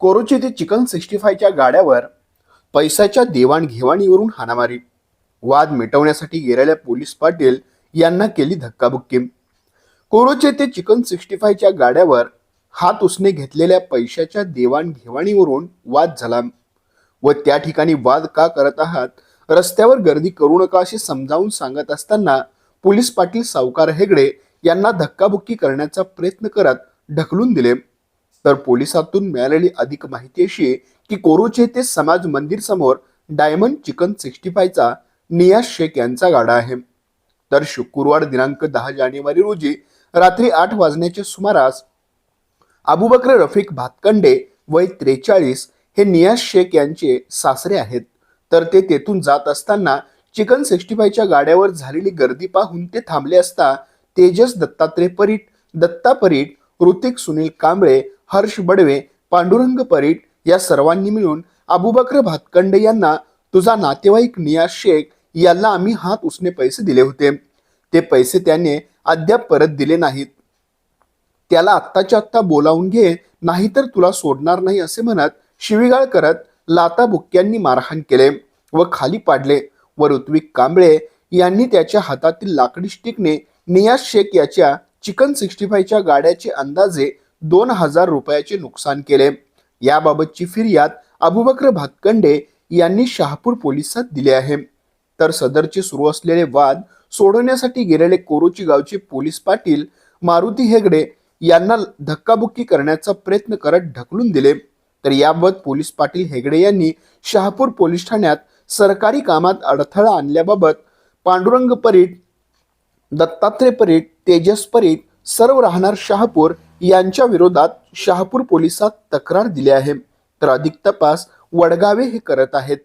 कोरोची ते chicken sixty फायच्या गाड्यावर पैशाच्या देवाणघेवाणीवरून हाणामारी. वाद मिटवण्यासाठी गेलेल्या पोलीस पाटील यांना केली धक्काबुक्की. कोरोचे ते चिकन सिक्स्टी फायच्या गाड्यावर हात उसने घेतलेल्या पैशाच्या देवाणघेवाणीवरून वाद झाला. व त्या ठिकाणी वाद का करत आहात रस्त्यावर गर्दी करू नका असे समजावून सांगत असताना पोलीस पाटील सावकार हेगडे यांना धक्काबुक्की करण्याचा प्रयत्न करत ढकलून दिले. तर पोलिसातून मिळालेली अधिक माहिती अशी आहे की कोरोचे ते समाज मंदिर समोर डायमंड चिकन सिक्स्टी फायचा नियाज शेख यांचा गाडा आहे. तर शुक्रवार दिनांक दहा जानेवारी रोजी रात्री आठ वाजण्याच्या सुमारास अबुबकर रफिक भातकंडे वय त्रेचाळीस हे नियाज शेख यांचे सासरे आहेत. तर ते तेथून जात असताना चिकन सिक्स्टी फायच्या गाड्यावर झालेली गर्दी पाहून ते थांबले असता तेजस दत्तात्रय परीट दत्ता परीट ऋतिक सुनील कांबळे हर्ष बडवे पांडुरंग परीट या सर्वांनी मिळून अबुबक्र भातकंडे यांना तुझा नातेवाईक नियाज शेख याला आम्ही हात उसने पैसे दिले होते. ते पैसे त्याने अद्याप परत दिले नाहीत. त्याला आत्ताच्या आत्ता बोलावून घे नाहीतर तुला सोडणार नाही असे म्हणत शिवीगाळ करत लाता बुक्क्यांनी मारहाण केले व खाली पाडले व ऋत्विक कांबळे यांनी त्याच्या हातातील लाकडी स्टिकने नियाज शेख याच्या चिकन सिक्स्टी फायच्या गाड्याचे अंदाजे दोन हजार रुपयाचे नुकसान केले. याबाबतची फिर्याद अबुबक्र भातकंडे यांनी शहापूर पोलिसात दिली आहे. तर सदरचे सुरू असलेले वाद सोडवण्यासाठी गेलेले कोरोची गावचे पोलीस पाटील मारुती हेगडे यांना धक्काबुक्की करण्याचा प्रयत्न करत ढकलून दिले. तर याबाबत पोलीस पाटील हेगडे यांनी शहापूर पोलीस ठाण्यात सरकारी कामात अडथळा आणल्याबाबत पांडुरंग परीट दत्तात्रय परीट तेजस परीट सर्व राहणार शहापूर यांच्या विरोधात शहापूर पोलिसात तक्रार दिली आहे. तर अधिक तपास वडगावे हे करत आहेत.